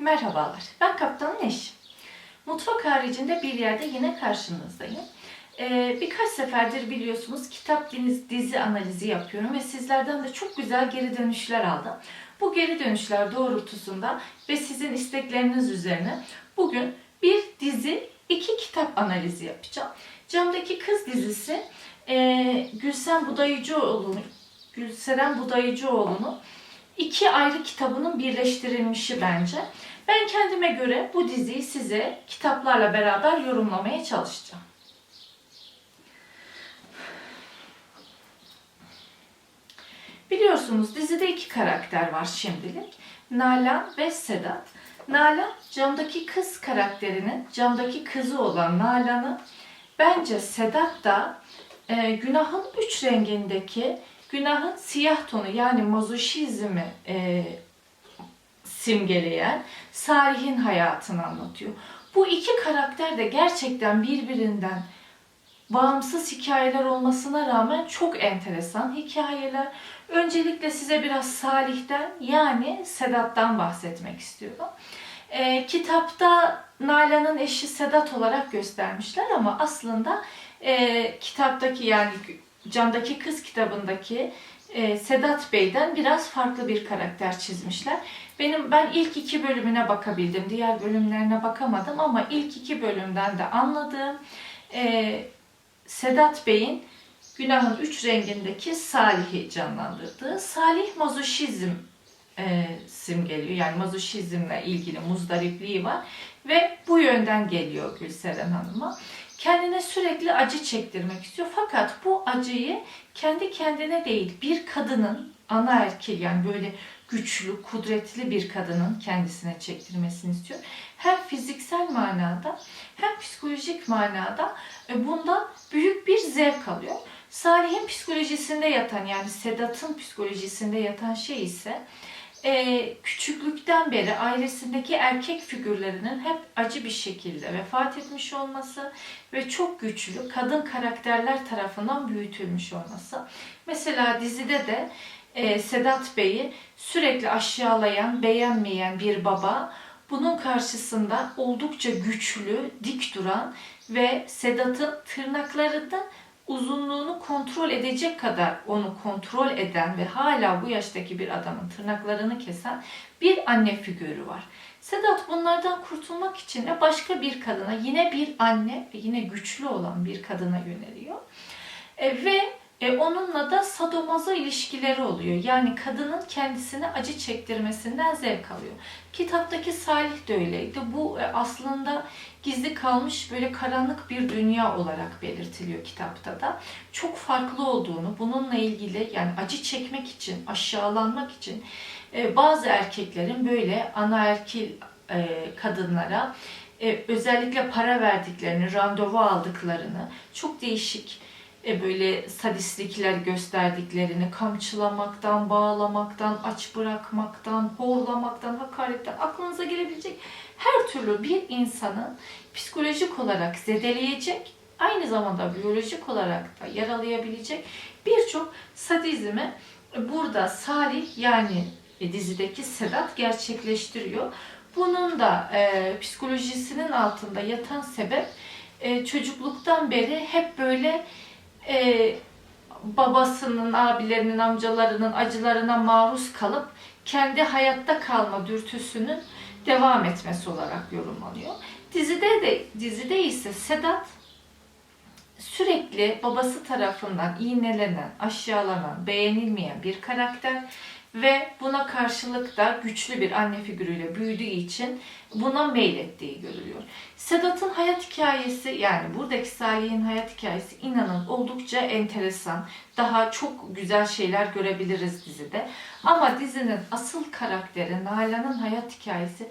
Merhabalar, ben Kaptan Neş. Mutfak haricinde bir yerde yine karşınızdayım. Ee, birkaç seferdir biliyorsunuz kitap dizi, dizi analizi yapıyorum ve sizlerden de çok güzel geri dönüşler aldım. Bu geri dönüşler doğrultusunda ve sizin istekleriniz üzerine bugün bir dizi, iki kitap analizi yapacağım. Camdaki Kız dizisi e, Gülsen Budayıcıoğlu'nun Gülseren Budayıcıoğlu'nun iki ayrı kitabının birleştirilmişi bence. Ben kendime göre bu diziyi size kitaplarla beraber yorumlamaya çalışacağım. Biliyorsunuz dizide iki karakter var şimdilik. Nalan ve Sedat. Nalan camdaki kız karakterinin camdaki kızı olan Nalan'ı bence Sedat da e, günahın üç rengindeki günahın siyah tonu yani mazoşizmi e, simgeleyen Salih'in hayatını anlatıyor. Bu iki karakter de gerçekten birbirinden bağımsız hikayeler olmasına rağmen çok enteresan hikayeler. Öncelikle size biraz Salih'ten yani Sedat'tan bahsetmek istiyorum. E, kitapta Nalan'ın eşi Sedat olarak göstermişler ama aslında e, kitaptaki yani Camdaki Kız kitabındaki e, Sedat Bey'den biraz farklı bir karakter çizmişler. Benim ben ilk iki bölümüne bakabildim. Diğer bölümlerine bakamadım ama ilk iki bölümden de anladığım e, Sedat Bey'in Günahın Üç Rengindeki Salih'i canlandırdığı. Salih mazoşizm e, simgeliyor. Yani mazoşizmle ilgili muzdaripliği var. Ve bu yönden geliyor Gülseren Hanım'a kendine sürekli acı çektirmek istiyor. Fakat bu acıyı kendi kendine değil bir kadının ana erkil yani böyle güçlü, kudretli bir kadının kendisine çektirmesini istiyor. Hem fiziksel manada hem psikolojik manada e, bundan büyük bir zevk alıyor. Salih'in psikolojisinde yatan yani Sedat'ın psikolojisinde yatan şey ise e, küçüklükten beri ailesindeki erkek figürlerinin hep acı bir şekilde vefat etmiş olması ve çok güçlü kadın karakterler tarafından büyütülmüş olması. Mesela dizide de e, Sedat Bey'i sürekli aşağılayan, beğenmeyen bir baba bunun karşısında oldukça güçlü, dik duran ve Sedat'ın tırnaklarında uzunluğunu kontrol edecek kadar onu kontrol eden ve hala bu yaştaki bir adamın tırnaklarını kesen bir anne figürü var. Sedat bunlardan kurtulmak için de başka bir kadına, yine bir anne ve yine güçlü olan bir kadına yöneliyor. E, ve e, onunla da sadomazo ilişkileri oluyor. Yani kadının kendisine acı çektirmesinden zevk alıyor. Kitaptaki Salih de öyleydi. Bu e, aslında gizli kalmış böyle karanlık bir dünya olarak belirtiliyor kitapta da. Çok farklı olduğunu, bununla ilgili yani acı çekmek için, aşağılanmak için e, bazı erkeklerin böyle anaerkil e, kadınlara özellikle para verdiklerini, randevu aldıklarını çok değişik e, böyle sadistlikler gösterdiklerini, kamçılamaktan, bağlamaktan, aç bırakmaktan, horlamaktan, hakaretten aklınıza gelebilecek her türlü bir insanın psikolojik olarak zedeleyecek, aynı zamanda biyolojik olarak da yaralayabilecek birçok sadizmi burada Salih yani dizideki Sedat gerçekleştiriyor. Bunun da e, psikolojisinin altında yatan sebep e, çocukluktan beri hep böyle e, babasının, abilerinin, amcalarının acılarına maruz kalıp kendi hayatta kalma dürtüsünün devam etmesi olarak yorumlanıyor. Dizide de dizide ise Sedat sürekli babası tarafından iğnelenen, aşağılanan, beğenilmeyen bir karakter ve buna karşılık da güçlü bir anne figürüyle büyüdüğü için buna meylettiği görülüyor. Sedat'ın hayat hikayesi yani buradaki Salih'in hayat hikayesi inanın oldukça enteresan. Daha çok güzel şeyler görebiliriz dizide. Ama dizinin asıl karakteri Nalan'ın hayat hikayesi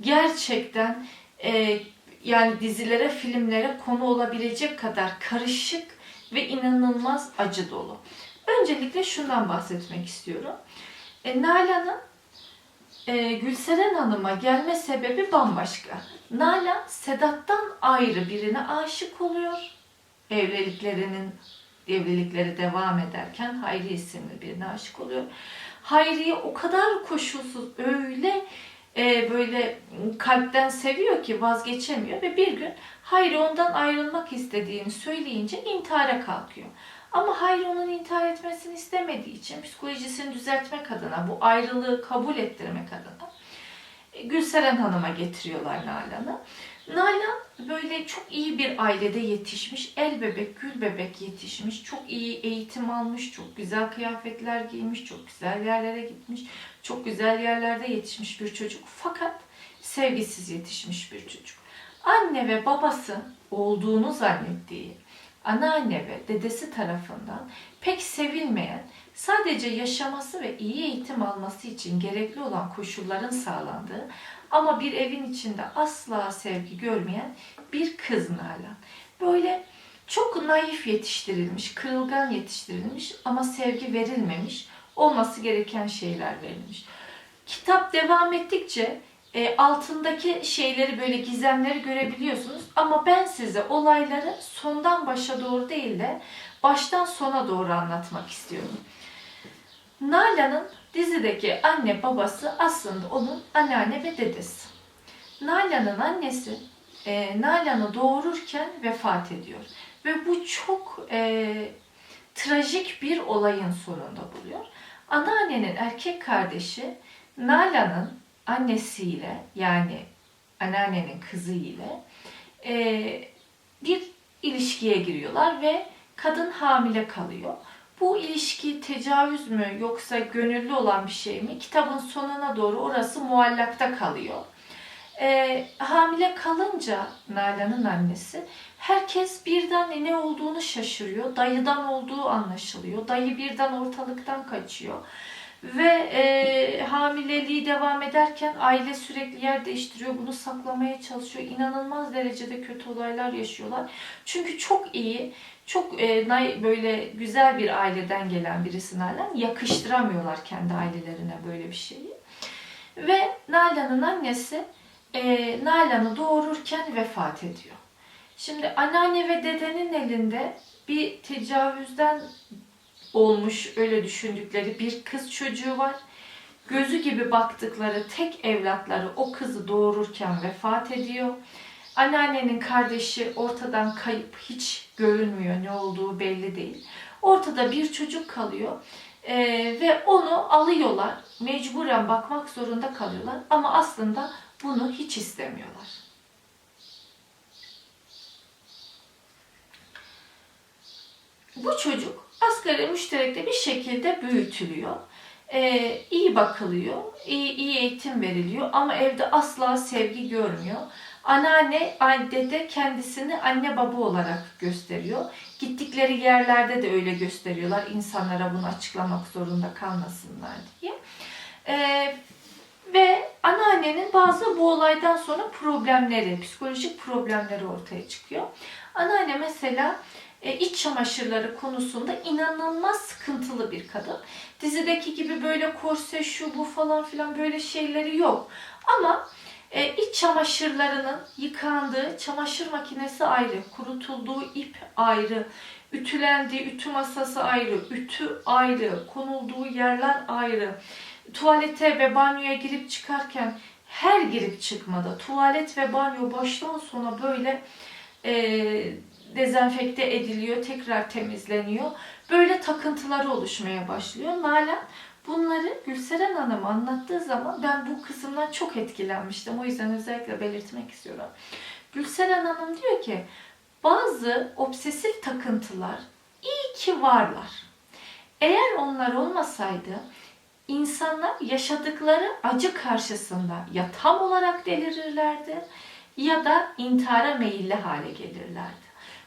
gerçekten e, yani dizilere, filmlere konu olabilecek kadar karışık ve inanılmaz acı dolu. Öncelikle şundan bahsetmek istiyorum. E, Nalan'ın e, Gülseren Hanım'a gelme sebebi bambaşka. Nalan Sedat'tan ayrı birine aşık oluyor. Evliliklerinin evlilikleri devam ederken Hayri isimli birine aşık oluyor. Hayri'yi o kadar koşulsuz öyle e, böyle kalpten seviyor ki vazgeçemiyor ve bir gün Hayri ondan ayrılmak istediğini söyleyince intihara kalkıyor. Ama Hayri onun intihar etmesini istemediği için psikolojisini düzeltmek adına, bu ayrılığı kabul ettirmek adına e, Gülseren Hanım'a getiriyorlar Nalan'ı. Nalan böyle çok iyi bir ailede yetişmiş, el bebek, gül bebek yetişmiş, çok iyi eğitim almış, çok güzel kıyafetler giymiş, çok güzel yerlere gitmiş, çok güzel yerlerde yetişmiş bir çocuk. Fakat sevgisiz yetişmiş bir çocuk. Anne ve babası olduğunu zannettiği, anneanne ve dedesi tarafından pek sevilmeyen, sadece yaşaması ve iyi eğitim alması için gerekli olan koşulların sağlandığı ama bir evin içinde asla sevgi görmeyen bir kız Nalan. Böyle çok naif yetiştirilmiş, kırılgan yetiştirilmiş ama sevgi verilmemiş, olması gereken şeyler verilmiş. Kitap devam ettikçe e, altındaki şeyleri böyle gizemleri görebiliyorsunuz ama ben size olayları sondan başa doğru değil de baştan sona doğru anlatmak istiyorum. Nalan'ın dizideki anne babası aslında onun anneanne ve dedesi. Nalan'ın annesi e, Nalan'ı doğururken vefat ediyor. Ve bu çok e, trajik bir olayın sonunda buluyor. Anneannenin erkek kardeşi Nalan'ın annesiyle yani anneannenin kızı ile e, bir ilişkiye giriyorlar ve kadın hamile kalıyor. Bu ilişki tecavüz mü yoksa gönüllü olan bir şey mi? Kitabın sonuna doğru orası muallakta kalıyor. E, hamile kalınca Nalan'ın annesi herkes birden ne olduğunu şaşırıyor. Dayıdan olduğu anlaşılıyor. Dayı birden ortalıktan kaçıyor. Ve e, hamileliği devam ederken aile sürekli yer değiştiriyor. Bunu saklamaya çalışıyor. İnanılmaz derecede kötü olaylar yaşıyorlar. Çünkü çok iyi, çok e, böyle güzel bir aileden gelen birisi Nalan. Yakıştıramıyorlar kendi ailelerine böyle bir şeyi. Ve Nalan'ın annesi e, Nalan'ı doğururken vefat ediyor. Şimdi anneanne ve dedenin elinde bir tecavüzden olmuş öyle düşündükleri bir kız çocuğu var. Gözü gibi baktıkları tek evlatları o kızı doğururken vefat ediyor. Anneannenin kardeşi ortadan kayıp hiç görünmüyor ne olduğu belli değil. Ortada bir çocuk kalıyor Ee, ve onu alıyorlar. Mecburen bakmak zorunda kalıyorlar ama aslında bunu hiç istemiyorlar. Bu çocuk asgari müşterekte bir şekilde büyütülüyor. Ee, iyi bakılıyor, iyi, iyi eğitim veriliyor ama evde asla sevgi görmüyor. Anneanne, dede kendisini anne baba olarak gösteriyor. Gittikleri yerlerde de öyle gösteriyorlar. İnsanlara bunu açıklamak zorunda kalmasınlar diye. Ee, ve anneannenin bazı bu olaydan sonra problemleri, psikolojik problemleri ortaya çıkıyor. Anneanne mesela iç çamaşırları konusunda inanılmaz sıkıntılı bir kadın. Dizideki gibi böyle korse şu bu falan filan böyle şeyleri yok. Ama e, iç çamaşırlarının yıkandığı çamaşır makinesi ayrı, kurutulduğu ip ayrı, ütülendiği ütü masası ayrı, ütü ayrı, konulduğu yerler ayrı. Tuvalete ve banyoya girip çıkarken her girip çıkmada tuvalet ve banyo baştan sona böyle e, dezenfekte ediliyor, tekrar temizleniyor. Böyle takıntıları oluşmaya başlıyor. Nalan bunları Gülseren Hanım anlattığı zaman ben bu kısımdan çok etkilenmiştim. O yüzden özellikle belirtmek istiyorum. Gülseren Hanım diyor ki bazı obsesif takıntılar iyi ki varlar. Eğer onlar olmasaydı insanlar yaşadıkları acı karşısında ya tam olarak delirirlerdi ya da intihara meyilli hale gelirlerdi.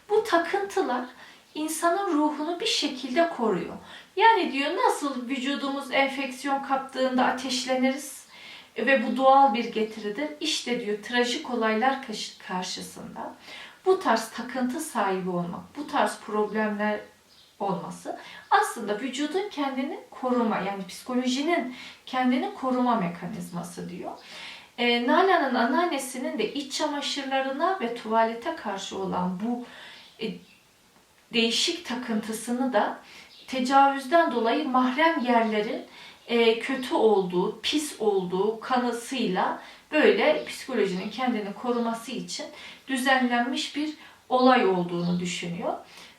Bu takıntılar insanın ruhunu bir şekilde koruyor. Yani diyor nasıl vücudumuz enfeksiyon kaptığında ateşleniriz ve bu doğal bir getiridir. İşte diyor trajik olaylar karşısında bu tarz takıntı sahibi olmak, bu tarz problemler olması aslında vücudun kendini koruma yani psikolojinin kendini koruma mekanizması diyor. E, Nalan'ın anneannesinin de iç çamaşırlarına ve tuvalete karşı olan bu değişik takıntısını da tecavüzden dolayı mahrem yerlerin e, kötü olduğu, pis olduğu kanısıyla böyle psikolojinin kendini koruması için düzenlenmiş bir olay olduğunu düşünüyor.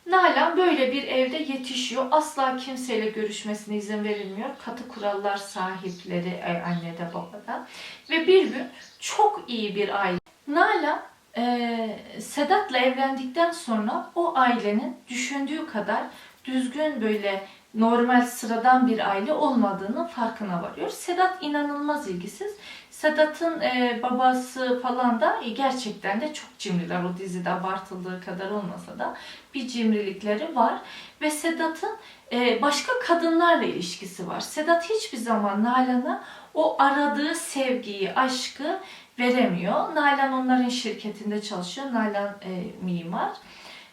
Nalan böyle bir evde yetişiyor. Asla kimseyle görüşmesine izin verilmiyor. Katı kurallar sahipleri e, annede babada. Ve bir gün çok iyi bir aile. Nalan e, Sedat'la evlendikten sonra o ailenin düşündüğü kadar düzgün böyle normal sıradan bir aile olmadığının farkına varıyor. Sedat inanılmaz ilgisiz. Sedat'ın e, babası falan da e, gerçekten de çok cimriler. O dizide abartıldığı kadar olmasa da bir cimrilikleri var. Ve Sedat'ın e, başka kadınlarla ilişkisi var. Sedat hiçbir zaman Nalan'a o aradığı sevgiyi, aşkı veremiyor. Nalan onların şirketinde çalışıyor. Nalan e, mimar.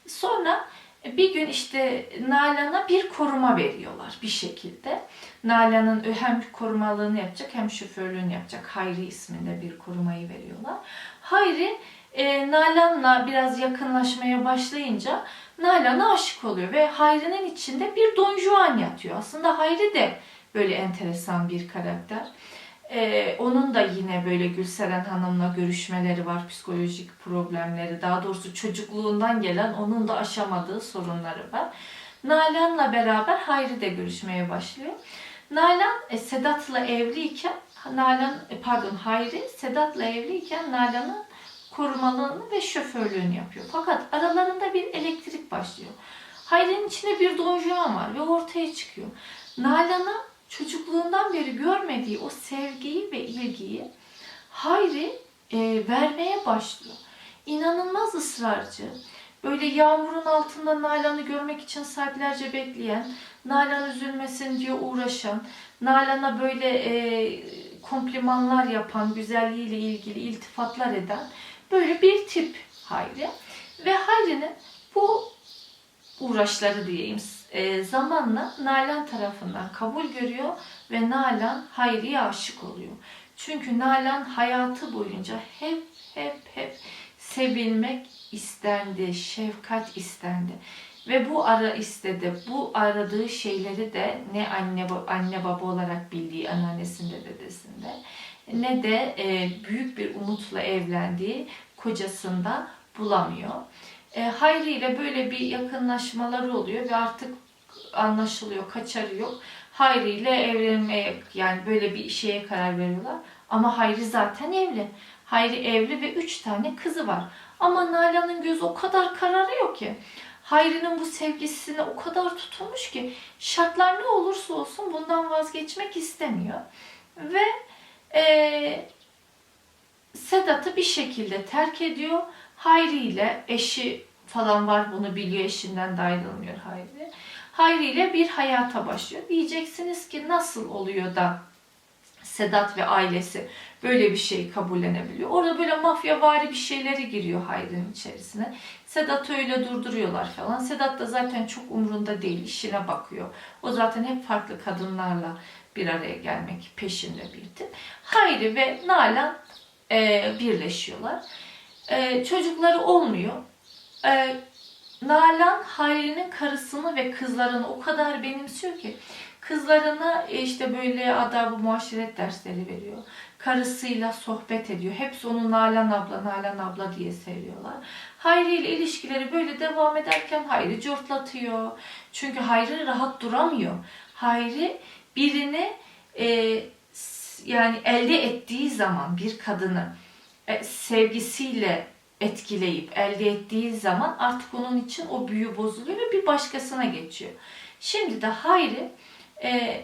Sonra bir gün işte Nalan'a bir koruma veriyorlar bir şekilde. Nalan'ın hem korumalığını yapacak hem şoförlüğünü yapacak. Hayri isminde bir korumayı veriyorlar. Hayri e, Nalan'la biraz yakınlaşmaya başlayınca Nalan'a aşık oluyor ve Hayri'nin içinde bir Don Juan yatıyor. Aslında Hayri de böyle enteresan bir karakter. Ee, onun da yine böyle Gülseren Hanım'la görüşmeleri var, psikolojik problemleri, daha doğrusu çocukluğundan gelen onun da aşamadığı sorunları var. Nalan'la beraber Hayri de görüşmeye başlıyor. Nalan e, Sedat'la evliyken, Nalan e, pardon Hayri Sedat'la evliyken Nalan'ın korumalığını ve şoförlüğünü yapıyor. Fakat aralarında bir elektrik başlıyor. Hayri'nin içinde bir Don Juan var ve ortaya çıkıyor. Nalan'a çocukluğundan beri görmediği o sevgiyi ve ilgiyi Hayri e, vermeye başlıyor. İnanılmaz ısrarcı. Böyle yağmurun altında Nalan'ı görmek için saatlerce bekleyen, Nalan üzülmesin diye uğraşan, Nalan'a böyle e, komplimanlar yapan, güzelliğiyle ilgili iltifatlar eden böyle bir tip Hayri. Ve Hayri'nin bu uğraşları diyeyim e, zamanla Nalan tarafından kabul görüyor ve Nalan Hayri'ye aşık oluyor. Çünkü Nalan hayatı boyunca hep hep hep sevilmek istendi, şefkat istendi. Ve bu ara istedi. Bu aradığı şeyleri de ne anne anne baba olarak bildiği anneannesinde dedesinde ne de e, büyük bir umutla evlendiği kocasında bulamıyor. E, Hayri ile böyle bir yakınlaşmaları oluyor ve artık anlaşılıyor, kaçarı yok. Hayri ile evlenmeye yani böyle bir şeye karar veriyorlar. Ama Hayri zaten evli. Hayri evli ve üç tane kızı var. Ama Nalan'ın gözü o kadar kararıyor ki. Hayri'nin bu sevgisine o kadar tutulmuş ki şartlar ne olursa olsun bundan vazgeçmek istemiyor. Ve e, Sedat'ı bir şekilde terk ediyor. Hayri ile eşi falan var bunu biliyor eşinden de ayrılmıyor Hayri. Hayri ile bir hayata başlıyor. Diyeceksiniz ki nasıl oluyor da Sedat ve ailesi böyle bir şeyi kabullenebiliyor. Orada böyle mafyavari bir şeyleri giriyor Hayri'nin içerisine. Sedat'ı öyle durduruyorlar falan. Sedat da zaten çok umrunda değil, işine bakıyor. O zaten hep farklı kadınlarla bir araya gelmek peşinde bir tip. Hayri ve Nalan e, birleşiyorlar. E, çocukları olmuyor. E, Nalan Hayri'nin karısını ve kızlarını o kadar benimsiyor ki kızlarına işte böyle adab-ı muaşeret dersleri veriyor. Karısıyla sohbet ediyor. Hepsi onu Nalan abla, Nalan abla diye seviyorlar. Hayri ile ilişkileri böyle devam ederken Hayri cortlatıyor. Çünkü Hayri rahat duramıyor. Hayri birini e, yani elde ettiği zaman bir kadını e, sevgisiyle etkileyip elde ettiği zaman artık onun için o büyü bozuluyor ve bir başkasına geçiyor. Şimdi de Hayri e,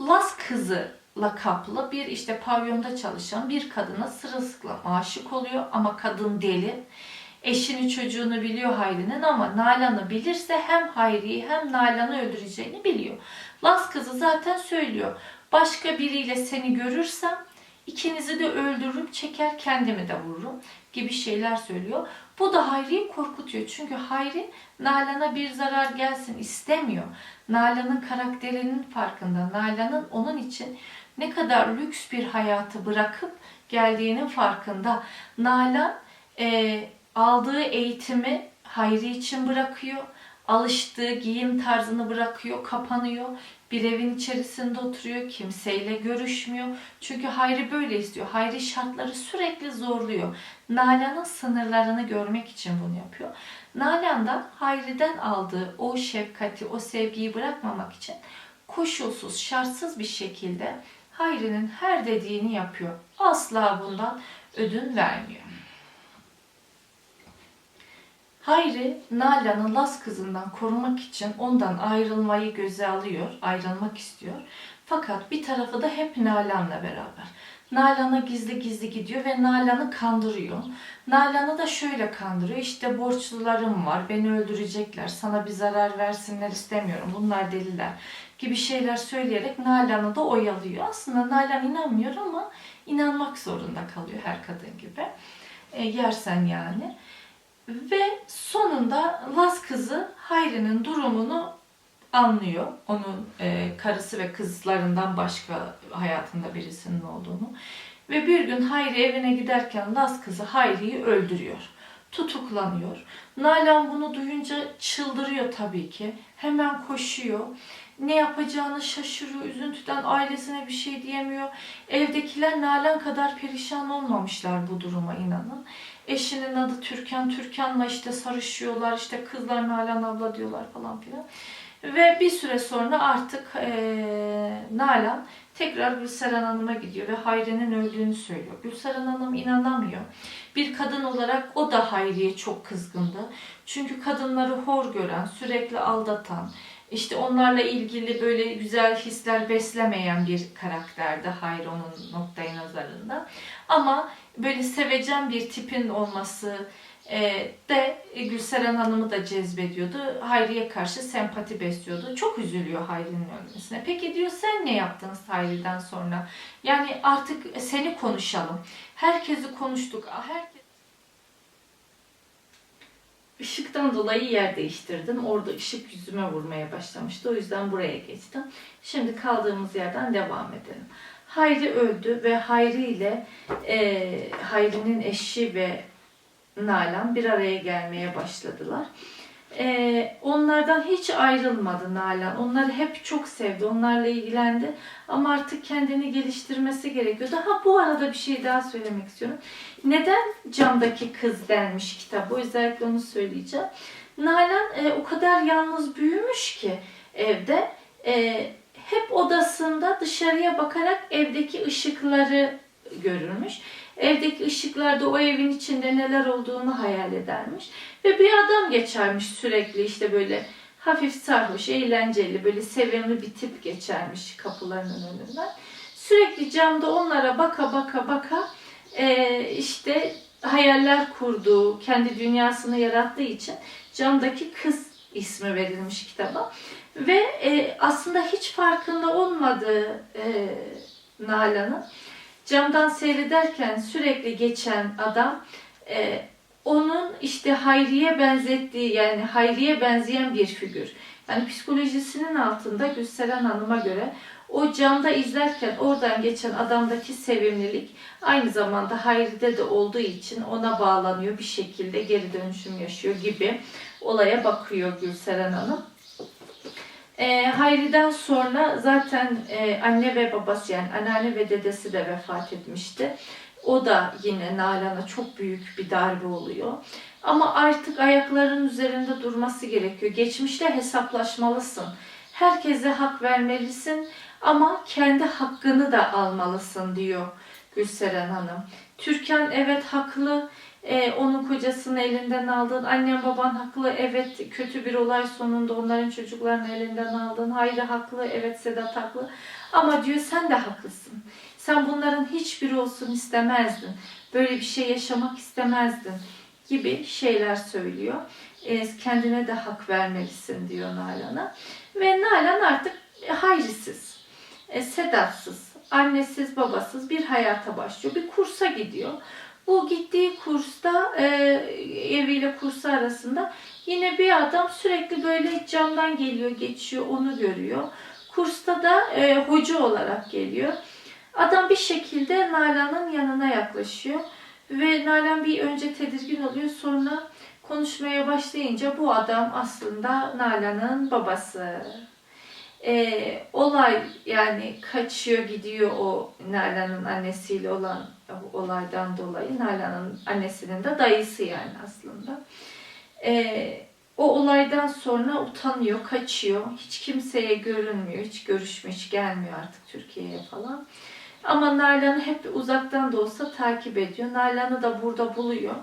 Las kızı lakaplı bir işte pavyonda çalışan bir kadına sırılsıklam aşık oluyor ama kadın deli. Eşini çocuğunu biliyor Hayri'nin ama Nalan'ı bilirse hem Hayri'yi hem Nalan'ı öldüreceğini biliyor. Las kızı zaten söylüyor. Başka biriyle seni görürsem ikinizi de öldürürüm, çeker kendimi de vururum gibi şeyler söylüyor. Bu da Hayri'yi korkutuyor. Çünkü Hayri Nalan'a bir zarar gelsin istemiyor. Nalan'ın karakterinin farkında. Nalan'ın onun için ne kadar lüks bir hayatı bırakıp geldiğinin farkında. Nalan e, aldığı eğitimi Hayri için bırakıyor. Alıştığı giyim tarzını bırakıyor, kapanıyor. Bir evin içerisinde oturuyor, kimseyle görüşmüyor. Çünkü Hayri böyle istiyor. Hayri şartları sürekli zorluyor. Nalan'ın sınırlarını görmek için bunu yapıyor. Nalan da Hayri'den aldığı o şefkati, o sevgiyi bırakmamak için koşulsuz, şartsız bir şekilde Hayri'nin her dediğini yapıyor. Asla bundan ödün vermiyor. Hayri, Nalan'ı Las kızından korumak için ondan ayrılmayı göze alıyor, ayrılmak istiyor. Fakat bir tarafı da hep Nalan'la beraber. Nalan'a gizli gizli gidiyor ve Nalan'ı kandırıyor. Nalan'ı da şöyle kandırıyor. İşte borçlularım var, beni öldürecekler, sana bir zarar versinler istemiyorum, bunlar deliler gibi şeyler söyleyerek Nalan'ı da oyalıyor. Aslında Nalan inanmıyor ama inanmak zorunda kalıyor her kadın gibi. E, yersen yani. Ve sonunda Laz kızı Hayri'nin durumunu anlıyor. Onun e, karısı ve kızlarından başka hayatında birisinin olduğunu. Ve bir gün Hayri evine giderken Laz kızı Hayri'yi öldürüyor. Tutuklanıyor. Nalan bunu duyunca çıldırıyor tabii ki. Hemen koşuyor. Ne yapacağını şaşırıyor. Üzüntüden ailesine bir şey diyemiyor. Evdekiler Nalan kadar perişan olmamışlar bu duruma inanın. Eşinin adı Türkan. Türkan'la işte sarışıyorlar. İşte kızlar Nalan abla diyorlar falan filan. Ve bir süre sonra artık eee Nalan tekrar Gülseren Hanım'a gidiyor ve Hayri'nin öldüğünü söylüyor. Gülseren Hanım inanamıyor. Bir kadın olarak o da Hayri'ye çok kızgındı. Çünkü kadınları hor gören, sürekli aldatan, işte onlarla ilgili böyle güzel hisler beslemeyen bir karakterdi Hayri onun noktayı nazarında. Ama böyle sevecen bir tipin olması e, de Gülseren Hanım'ı da cezbediyordu. Hayri'ye karşı sempati besliyordu. Çok üzülüyor Hayri'nin ölmesine. Peki diyor sen ne yaptınız Hayri'den sonra? Yani artık seni konuşalım. Herkesi konuştuk. Herkes... Işıktan dolayı yer değiştirdim. Orada ışık yüzüme vurmaya başlamıştı. O yüzden buraya geçtim. Şimdi kaldığımız yerden devam edelim. Hayri öldü ve Hayri ile e, Hayri'nin eşi ve Nalan bir araya gelmeye başladılar. E, onlardan hiç ayrılmadı Nalan. Onları hep çok sevdi. Onlarla ilgilendi. Ama artık kendini geliştirmesi gerekiyordu. Ha bu arada bir şey daha söylemek istiyorum. Neden camdaki kız denmiş kitap? Özellikle onu söyleyeceğim. Nalan e, o kadar yalnız büyümüş ki evde. E, hep odasında dışarıya bakarak evdeki ışıkları görürmüş. Evdeki ışıklarda o evin içinde neler olduğunu hayal edermiş. Ve bir adam geçermiş sürekli işte böyle hafif sarhoş, eğlenceli, böyle sevimli bir tip geçermiş kapılarının önünden. Sürekli camda onlara baka baka baka e, işte hayaller kurduğu, kendi dünyasını yarattığı için camdaki kız ismi verilmiş kitaba. Ve e, aslında hiç farkında olmadığı e, Nalan'ın camdan seyrederken sürekli geçen adam e, onun işte Hayri'ye benzettiği yani Hayri'ye benzeyen bir figür. Yani psikolojisinin altında Gülseren Hanım'a göre o camda izlerken oradan geçen adamdaki sevimlilik aynı zamanda Hayri'de de olduğu için ona bağlanıyor bir şekilde geri dönüşüm yaşıyor gibi olaya bakıyor Gülseren Hanım. E, Hayri'den sonra zaten e, anne ve babası yani anneanne ve dedesi de vefat etmişti. O da yine Nalan'a çok büyük bir darbe oluyor. Ama artık ayaklarının üzerinde durması gerekiyor. Geçmişle hesaplaşmalısın. Herkese hak vermelisin ama kendi hakkını da almalısın diyor Gülseren Hanım. Türkan evet haklı. Ee, onun kocasını elinden aldın. Annen baban haklı. Evet kötü bir olay sonunda onların çocuklarını elinden aldın. Hayri haklı. Evet Sedat haklı. Ama diyor sen de haklısın. Sen bunların hiçbiri olsun istemezdin. Böyle bir şey yaşamak istemezdin gibi şeyler söylüyor. Ee, kendine de hak vermelisin diyor Nalan'a. Ve Nalan artık hayrisiz, e, sedatsız, annesiz, babasız bir hayata başlıyor. Bir kursa gidiyor. Bu gittiği kursta e, eviyle kursu arasında yine bir adam sürekli böyle camdan geliyor, geçiyor, onu görüyor. Kursta da e, hoca olarak geliyor. Adam bir şekilde Nalan'ın yanına yaklaşıyor. Ve Nalan bir önce tedirgin oluyor. Sonra konuşmaya başlayınca bu adam aslında Nalan'ın babası. E, olay yani kaçıyor gidiyor o Nalan'ın annesiyle olan olaydan dolayı Nalan'ın annesinin de dayısı yani aslında. E, o olaydan sonra utanıyor, kaçıyor. Hiç kimseye görünmüyor, hiç görüşmüyor, gelmiyor artık Türkiye'ye falan. Ama Nalan'ı hep uzaktan da olsa takip ediyor. Nalan'ı da burada buluyor.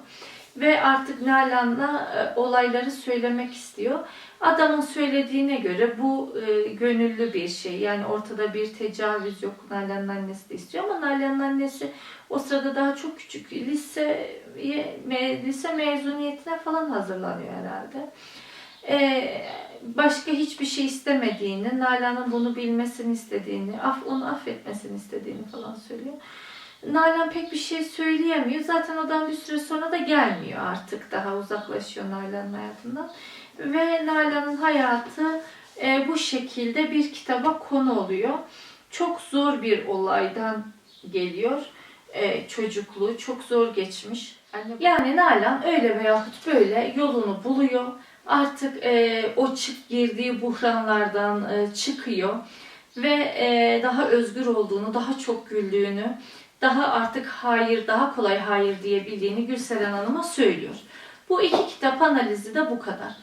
Ve artık Nalan'la e, olayları söylemek istiyor. Adamın söylediğine göre bu e, gönüllü bir şey. Yani ortada bir tecavüz yok. Nalan'ın annesi de istiyor ama Nalan'ın annesi o sırada daha çok küçük. Liseye, me, lise mezuniyetine falan hazırlanıyor herhalde. E, başka hiçbir şey istemediğini, Nalan'ın bunu bilmesini istediğini, af, onu affetmesini istediğini falan söylüyor. Nalan pek bir şey söyleyemiyor. Zaten adam bir süre sonra da gelmiyor artık. Daha uzaklaşıyor Nalan'ın hayatından. Ve Nalan'ın hayatı e, bu şekilde bir kitaba konu oluyor. Çok zor bir olaydan geliyor. E, çocukluğu çok zor geçmiş. Yani Nalan öyle veyahut böyle yolunu buluyor. Artık e, o çık girdiği buhranlardan e, çıkıyor ve e, daha özgür olduğunu, daha çok güldüğünü, daha artık hayır, daha kolay hayır diyebildiğini Gülseren Hanım'a söylüyor. Bu iki kitap analizi de bu kadar.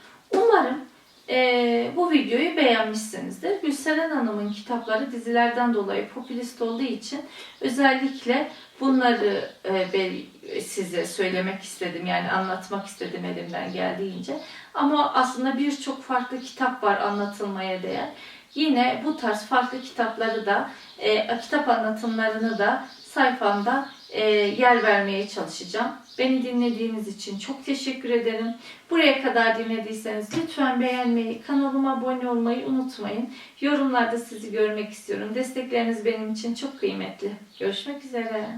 Umarım e, bu videoyu beğenmişsinizdir. Gülseren Hanım'ın kitapları dizilerden dolayı popülist olduğu için özellikle bunları e, ben size söylemek istedim. Yani anlatmak istedim elimden geldiğince. Ama aslında birçok farklı kitap var anlatılmaya değer. Yine bu tarz farklı kitapları da, e, kitap anlatımlarını da sayfamda e, yer vermeye çalışacağım. Beni dinlediğiniz için çok teşekkür ederim. Buraya kadar dinlediyseniz lütfen beğenmeyi, kanalıma abone olmayı unutmayın. Yorumlarda sizi görmek istiyorum. Destekleriniz benim için çok kıymetli. Görüşmek üzere.